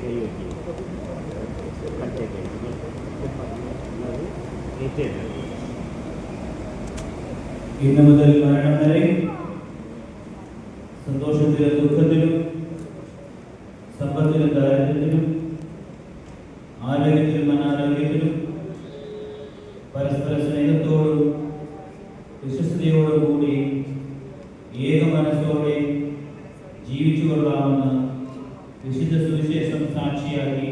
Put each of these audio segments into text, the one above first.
കൈവറ്റി കട്ടേ കഴിഞ്ഞ് ഇന്ന് മുതൽ മരണം വരെ സന്തോഷത്തിലും ദുഃഖത്തിലും സമ്പത്തിലും ദാരിദ്ര്യത്തിലും ആരോഗ്യത്തിലും അനാരോഗ്യത്തിലും പരസ്പര സ്നേഹത്തോടും വിശ്വസ്തയോടും കൂടി ഏക മനസ്സോടെ സുവിശേഷം സാക്ഷിയാക്കി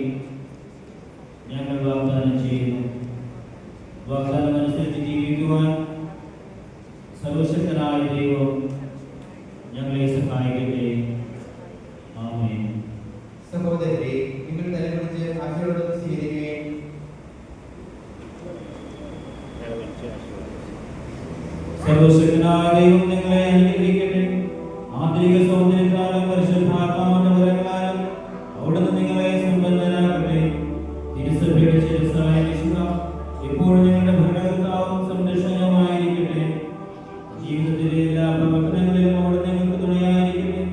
ഞങ്ങൾ വാഗ്ദാനം ചെയ്യുന്നു. വാഗ്ദാനം അനുസരിച്ച് ജീവിക്കുവാൻ സർവശക്തനായ ദൈവം ഞങ്ങളെ സഹായിക്കട്ടെ. ആമേൻ. സഹോദരരെ നിങ്ങൾ തലമുറിച്ച് ആശീർവാദം സ്വീകരിക്കുകയും സർവശക്തനായ ദൈവം നിങ്ങളെ അനുഗ്രഹിക്കട്ടെ. ആന്തരിക സൗന്ദര്യത്താലും ഭരണകർത്താവും സംരക്ഷണവുമായിരിക്കട്ടെ. ജീവിതത്തിലെ എല്ലാ പ്രവർത്തനങ്ങളിലും അവിടെ നിങ്ങൾക്ക് തുണയായിരിക്കട്ടെ.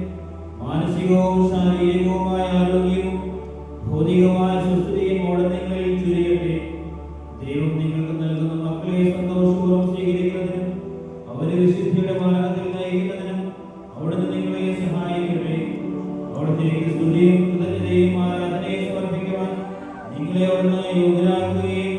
മാനസികവും ശാരീരികവുമായ ആരോഗ്യവും ഭൗതികമായ സുസ്ഥിതിയും അവിടെ നിങ്ങളിൽ ചുരിയട്ടെ. ദൈവം നിങ്ങൾക്ക് നൽകുന്ന മക്കളെ സന്തോഷപൂർവം സ്വീകരിക്കുന്നതിനും അവരെ വിശുദ്ധിയുടെ മാർഗത്തിൽ നയിക്കുന്നതിനും അവിടുന്ന് നിങ്ങളെ സഹായിക്കട്ടെ. അവിടുത്തെ സ്തുതിയും കൃതജ്ഞതയും ആരാധനയും സമർപ്പിക്കുവാൻ നിങ്ങളെ അവിടുന്ന് യോഗ്യരാക്കുകയും